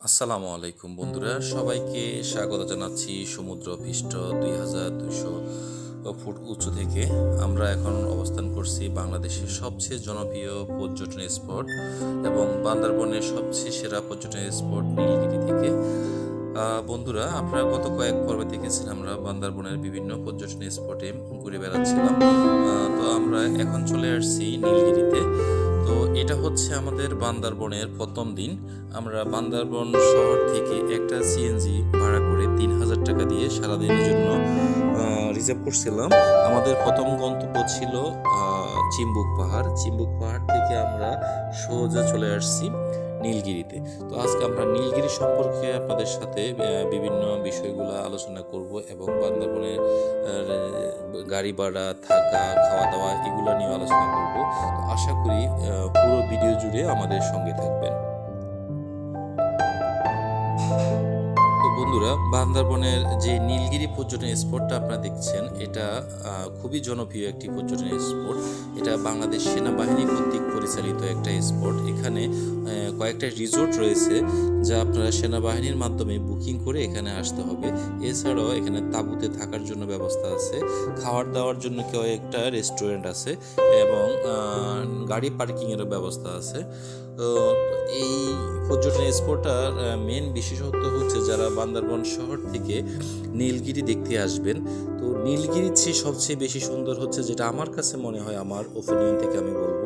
আসসালামু আলাইকুম বন্ধুরা, সবাইকে স্বাগত জানাচ্ছি সমুদ্র পৃষ্ঠ দুই হাজার দুশো ফুট উঁচু থেকে। আমরা এখন অবস্থান করছি বাংলাদেশের সবচেয়ে জনপ্রিয় পর্যটন স্পট এবং বান্দরবনের সবচেয়ে সেরা পর্যটন স্পট নীলগিরি থেকে। বন্ধুরা, আপনারা গত কয়েক পর্বে দেখেছেন আমরা বান্দরবনের বিভিন্ন পর্যটন স্পটে ঘুরে বেড়াচ্ছিলাম। তো আমরা এখন চলে আসছি নীলগিরিতে। তো এটা হচ্ছে আমাদের বান্দারবনের প্রথম দিন। আমরা বান্দারবন শহর থেকে একটা সিএনজি ভাড়া করে তিন হাজার টাকা দিয়ে সারাদিনের জন্য রিজার্ভ করছিলাম। আমাদের প্রথম গন্তব্য ছিল চিম্বুক পাহাড়। চিম্বুক পাহাড় থেকে আমরা সোজা চলে আসছি। নীলগিরিতে। তো আজকে আমরা নীলগিরি সম্পর্কে আপনাদের সাথে বিভিন্ন বিষয়গুলো আলোচনা করব এবং বান্দরবনের গাড়ি ভাড়া, থাকা খাওয়া দাওয়া এগুলো নিয়ে আলোচনা করব। তো আশা করি পুরো ভিডিও জুড়ে আমাদের সঙ্গে থাকবেন। বন্ধুরা, বান্দরবনের যে নীলগিরি পর্যটন স্পটটা আপনারা দেখছেন, এটা খুবই জনপ্রিয় একটি পর্যটন স্পট। এটা বাংলাদেশ সেনাবাহিনী কর্তৃক পরিচালিত একটা স্পট। এখানে কয়েকটা রিসোর্ট রয়েছে, যা আপনারা সেনাবাহিনীর মাধ্যমে বুকিং করে এখানে আসতে হবে। এছাড়াও এখানে তাঁবুতে থাকার জন্য ব্যবস্থা আছে, খাওয়ার দাওয়ার জন্য কেউ একটা রেস্টুরেন্ট আছে, এবং গাড়ি পার্কিংয়েরও ব্যবস্থা আছে। এই পর্যটন স্পটটার মেন বিশেষত্ব হচ্ছে যারা বান্দরবন শহর থেকে নীলগিরি দেখতে আসবেন। তো নীলগিরির চেয়ে সবচেয়ে বেশি সুন্দর হচ্ছে যেটা আমার কাছে মনে হয় আমার ওপিনিয়ন থেকে আমি বলব।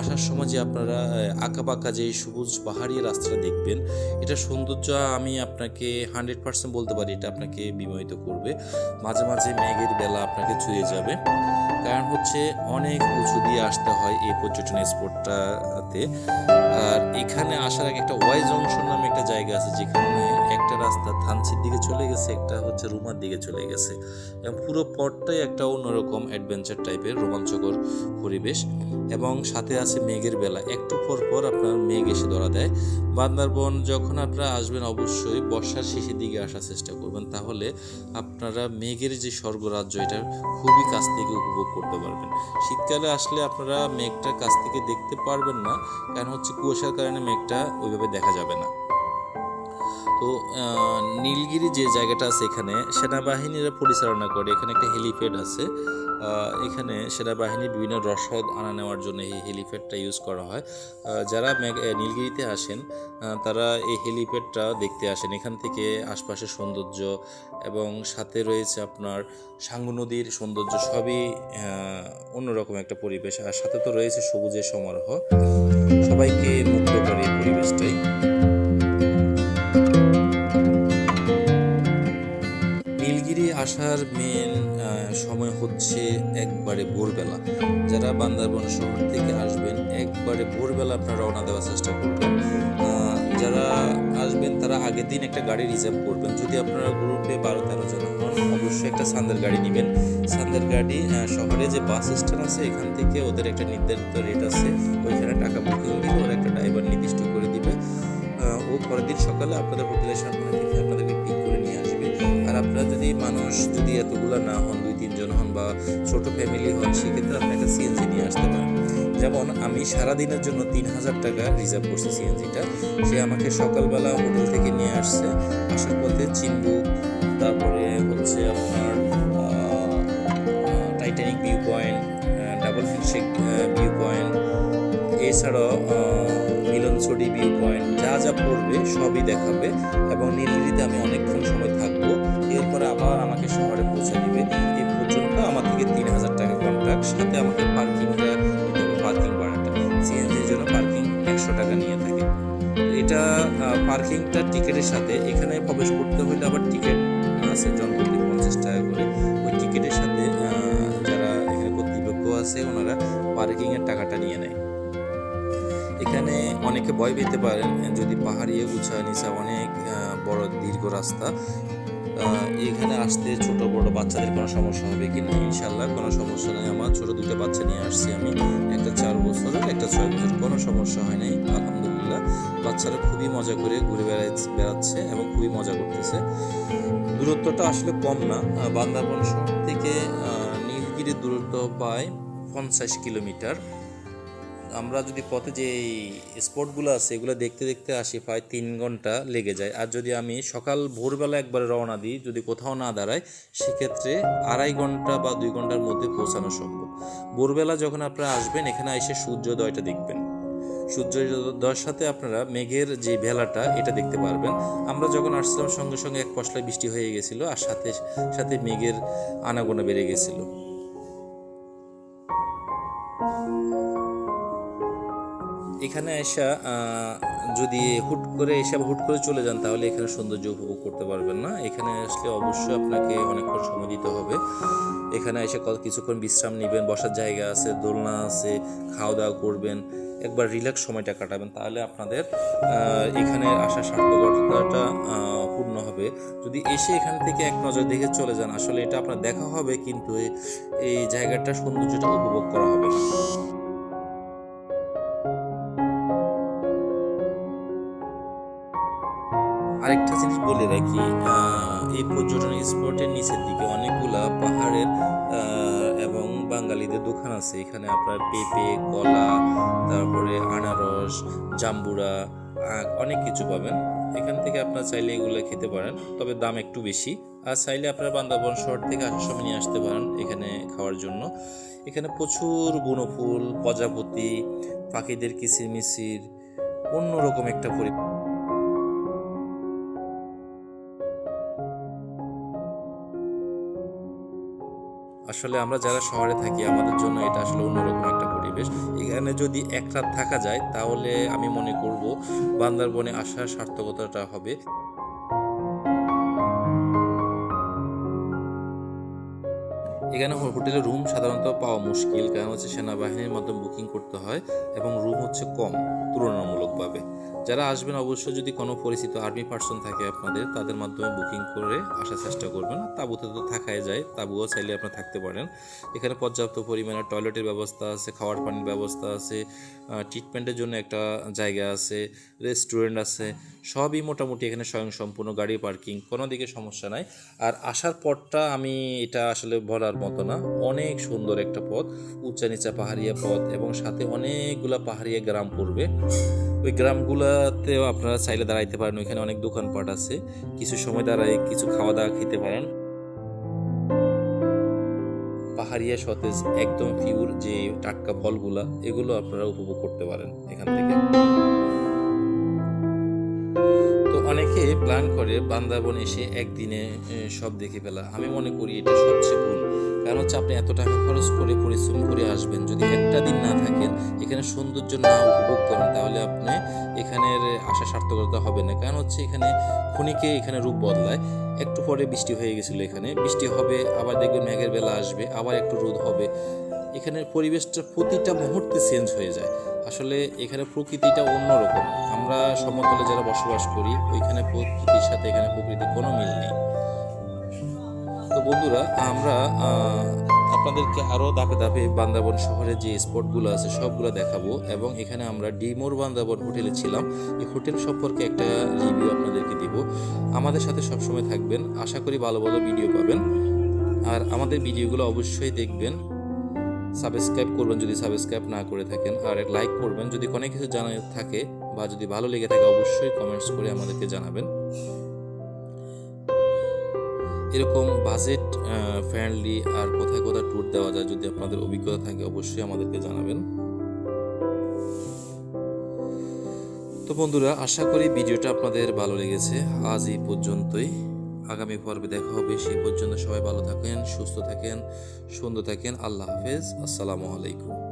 আসার সময় যে আপনারা আঁকা বাঁকা যে সবুজ পাহাড়ি রাস্তাটা দেখবেন, এটা সৌন্দর্য আমি আপনাকে হান্ড্রেড পার্সেন্ট বলতে পারি, এটা আপনাকে বিমোহিত করবে। মাঝে মাঝে মেঘের বেলা আপনাকে ছুঁয়ে যাবে। কারণ হচ্ছে অনেক উঁচু দিয়ে আসতে হয় এই পর্যটন স্পটটাতে। আর এখানে আসার আগে একটা ওয়াই জংশন নামে একটা জায়গা আছে যেখানে একটা রাস্তা থানচির দিকে চলে গেছে, একটা হচ্ছে রুমার দিকে চলে গেছে। এবং পুরো পথটাই একটা অন্যরকম অ্যাডভেঞ্চার টাইপের রোমাঞ্চকর পরিবেশ। এবং সাথে আছে মেঘের বেলা। একটু পর পর আপনার মেঘ এসে ধরা দেয়। বান্দরবন যখন আপনারা আসবেন, অবশ্যই বর্ষার শেষের দিকে আসার চেষ্টা করবেন। তাহলে আপনারা মেঘের যে স্বর্গরাজ্য, এটা খুবই কাছ থেকে উপভোগ করতে পারবেন। শীতকালে আসলে আপনারা মেঘটা কাছ থেকে দেখতে পারবেন না। কারণ হচ্ছে কুয়াশার কারণে মেঘটা ওইভাবে দেখা যাবে না। তো নীলগিরি যে জায়গাটা আছে এখানে, সেনাবাহিনীরা পরিচালনা করে। এখানে একটা হেলিপ্যাড আছে। এখানে সেনাবাহিনীর বিভিন্ন রসদ আনা নেওয়ার জন্য এই হেলিপ্যাডটা ইউজ করা হয়। যারা নীলগিরিতে আসেন তারা এই হেলিপ্যাডটা দেখতে আসেন। এখান থেকে আশপাশের সৌন্দর্য এবং সাথে রয়েছে আপনার সাঙ্গু নদীর সৌন্দর্য, সবই অন্যরকম একটা পরিবেশ। আর সাথে তো রয়েছে সবুজের সমারোহ। সবাইকে মুক্ত করে এই পরিবেশটাই। আসার মেন সময় হচ্ছে একবারে ভোরবেলা। যারা বান্দরবন শহর থেকে আসবেন, একবারে ভোরবেলা আপনারা রওনা দেওয়ার চেষ্টা করবেন। যারা আসবেন, তারা আগের দিন একটা গাড়ি রিজার্ভ করবেন। যদি আপনারা গ্রুপে বারো তেরো জন হন, অবশ্যই একটা সান্দের গাড়ি নেবেন। সান্দার গাড়ি শহরে যে বাস স্ট্যান্ড আছে, এখান থেকে ওদের একটা নির্ধারিত রেট আছে। ওইখানে টাকা বুকিং দিলে ওরা একটা ড্রাইভার নির্দিষ্ট করে দিবে। ও পরের দিন সকালে আপনাদের হোটেলের সামনে ছোট ফ্যামিলি হন সেক্ষেত্রে আপনি একটা সিএনজি নিয়ে আসতে পারেন। যেমন আমি সারাদিনের জন্য তিন হাজার টাকা রিজার্ভ করছি সিএনজিটা সে আমাকে সকালবেলা হোটেল থেকে নিয়ে আসছে। আসার পথে চিম্বুক তারপরে হচ্ছে আপনার টাইটানিক ভিউ পয়েন্ট ডাবল ফিনশেক ভিউ পয়েন্ট এছাড়াও আহ, মিলনচড়ি ভিউ পয়েন্ট যা যা পড়বে সবই দেখাবে এবং নীলগিরিতে আমি অনেকক্ষণ সময় থাকব। টিকিটের সাথে এখানে প্রবেশ করতে হলে আবার টিকিট আছে জনপ্রতি পঞ্চাশ টাকা করে। ওই টিকিটের সাথে যারা এখানে কর্তৃপক্ষ আছে, ওনারা পার্কিংয়ের টাকাটা নিয়ে নেয়। এখানে অনেকে ভয় পেতে পারেন যদি পাহাড়ি, উঁচা, নিচা অনেক বড়, দীর্ঘ রাস্তা এখানে আসতে ছোট, বড় বাচ্চাদের কোনো সমস্যা হবে কি না? ইনশাল্লাহ কোনো সমস্যা নেই। আমার ছোট দুটো বাচ্চা নিয়ে আসছি আমি। একটা চার বছরের, একটা ছয় বছর কোনো সমস্যা হয় নাই। আলহামদুলিল্লাহ। বাচ্চারা খুবই মজা করে ঘুরে বেড়াচ্ছে বেড়াচ্ছে এবং খুবই মজা করতেছে। দূরত্বটা আসলে কম না। আহ, বান্দরবন শহর থেকে আহ, নীলগিরির দূরত্ব প্রায় পঞ্চাশ কিলোমিটার। আমরা যদি পথে যে স্পটগুলো আছে এগুলো দেখতে দেখতে আসি প্রায় তিন ঘণ্টা লেগে যায়। আর যদি আমি সকাল ভোরবেলা একবারে রওনা দিই যদি কোথাও না দাঁড়াই সেক্ষেত্রে আড়াই ঘণ্টা বা দুই ঘণ্টার মধ্যে পৌঁছানো সম্ভব। ভোরবেলা যখন আপনারা আসবেন এখানে এসে সূর্যোদয়টা দেখবেন। সূর্যোদয়ের সাথে আপনারা মেঘের যে ভেলাটা, এটা দেখতে পারবেন। আমরা যখন আসছিলাম, সঙ্গে সঙ্গে এক পশলায় বৃষ্টি হয়ে গেছিল আর সাথে সাথে মেঘের আনাগোনা বেড়ে গেছিল। এখানে এসা যদি হুট করে এসে হুট করে চলে যান, তাহলে এখানে সৌন্দর্য উপভোগ করতে পারবেন না। এখানে আসলে অবশ্যই আপনাকে অনেকক্ষণ সময় দিতে হবে। এখানে এসে কত কিছুক্ষণ বিশ্রাম নেবেন, বসার জায়গা আছে, দোলনা আছে খাওয়া দাওয়া করবেন, একবার রিল্যাক্স সময়টা কাটাবেন, তাহলে আপনাদের এখানে আসা সার্থকতাটা পূর্ণ হবে। যদি এসে এখান থেকে এক নজর দেখে চলে যান, আসলে এটা আপনার দেখা হবে, কিন্তু এই জায়গাটার সৌন্দর্যটা উপভোগ করা হবে না। আরেকটা জিনিস বলে রাখি এই পর্যটন স্পটের নিচের দিকে অনেকগুলা পাহাড়ের এবং বাঙালিদের দোকান আছে। এখানে আপনার পেঁপে, কলা, তারপরে আনারস, জাম্বুরা আখ অনেক কিছু পাবেন। এখান থেকে আপনার চাইলে এগুলো খেতে পারেন, তবে দাম একটু বেশি। আর চাইলে আপনারা বান্দাবন শহর থেকে আসার সময় নিয়ে আসতে পারেন এখানে খাওয়ার জন্য। এখানে প্রচুর বনফুল, প্রজাপতি, পাখিদের কিচিরমিচির, অন্যরকম একটা পরিবেশ আসলে আমরা যারা শহরে থাকি, আমাদের জন্য এটা আসলে অন্যরকম একটা পরিবেশ। এখানে যদি এক রাত থাকা যায়, তাহলে আমি মনে করব বান্দারবনে আসার সার্থকতাটা হবে। এখানে হো- হোটেলে রুম সাধারণত পাওয়া মুশকিল, কারণ হচ্ছে সেনাবাহিনীর মাধ্যমে বুকিং করতে হয় এবং রুম হচ্ছে কম, তুলনামূলকভাবে। যারা আসবেন অবশ্যই যদি কোনো পরিচিত আর্মি পার্সন থাকে আপনাদের, তাদের মাধ্যমে বুকিং করে আসার চেষ্টা করবেন। তাঁবুতে তো থাকাই যায়, তাঁবুও চাইলে আপনারা থাকতে পারেন। এখানে পর্যাপ্ত পরিমাণে টয়লেটের ব্যবস্থা আছে, খাওয়ার পানির ব্যবস্থা আছে ট্রিটমেন্টের জন্য একটা জায়গা আছে রেস্টুরেন্ট আছে, সবই মোটামুটি এখানে স্বয়ংসম্পূর্ণ, গাড়ি পার্কিং কোনো দিকে সমস্যা নাই। আর আসার পরটা আমি এটা আসলে বলার মতো না, অনেক সুন্দর একটা পথ। উঁচা নিচা পাহাড়িয়া পথ এবং সাথে অনেকগুলা পাহাড়িয়া গ্রাম পড়বে। ওই গ্রামগুলোতেও আপনারা চাইলে দাঁড়াইতে পারেন, ওইখানে অনেক দোকানপাট আছে। কিছু সময় দাঁড়ায় কিছু খাওয়া দাওয়া খেতে পারেন। পাহাড়িয়া সতেজ একদম পিওর যে টাটকা ফলগুলা, এগুলো আপনারা উপভোগ করতে পারেন এখান থেকে। অনেকে প্ল্যান করে বান্দাবন এসে একদিনে সব দেখে ফেলা। আমি মনে করি এটা সবচেয়ে ভুল। কারণ হচ্ছে আপনি এত টাকা খরচ করে পরিশ্রম করে আসবেন। যদি একটা দিন না থাকেন, এখানে সৌন্দর্য না উপভোগ করেন, তাহলে আপনি এখানের আশা সার্থকতা হবে না। কারণ হচ্ছে এখানে ক্ষণিকে এখানে রূপ বদলায়। একটু পরে বৃষ্টি হয়ে গেছিল এখানে। বৃষ্টি হবে, আবার দেখবেন মেঘের বেলা আসবে, আবার একটু রোদ হবে। এখানের পরিবেশটা প্রতিটা মুহূর্তে চেঞ্জ হয়ে যায়। আসলে এখানে প্রকৃতিটা অন্যরকম। আমরা সমতলে যারা বসবাস করি, ওইখানে প্রকৃতির সাথে এখানে প্রকৃতির কোনো মিল নেই। তো বন্ধুরা, আমরা আপনাদেরকে আরও ধাপে ধাপে বান্দাবন শহরে যে স্পটগুলো আছে, সবগুলো দেখাবো। এবং এখানে আমরা ডিমোর বান্দাবন হোটেলে ছিলাম। এই হোটেল সম্পর্কে একটা রিভিউ আপনাদেরকে দিব। আমাদের সাথে সবসময় থাকবেন। আশা করি ভালো ভালো ভিডিও পাবেন। আর আমাদের ভিডিওগুলো অবশ্যই দেখবেন। সাবস্ক্রাইব করবেন যদি সাবস্ক্রাইব না করে থাকেন। আর লাইক করবেন। যদি কোনো কিছু জানা থাকে বা যদি ভালো লেগে থাকে, অবশ্যই কমেন্টস করে আমাদেরকে জানাবেন। এরকম বাজেট ফ্রেন্ডলি আর কোথায় কোথায় ট্যুর দেওয়া যায় যদি আপনাদের অভিজ্ঞতা থাকে, অবশ্যই আমাদেরকে জানাবেন। তো বন্ধুরা, আশা করি ভিডিওটা আপনাদের ভালো লেগেছে। আজ এই পর্যন্তই। আগামী পর্বে দেখা হবে। সে পর্যন্ত সবাই ভালো থাকেন, সুস্থ থাকেন, সুন্দর থাকেন। আল্লাহ হাফেজ। আসসালামু আলাইকুম।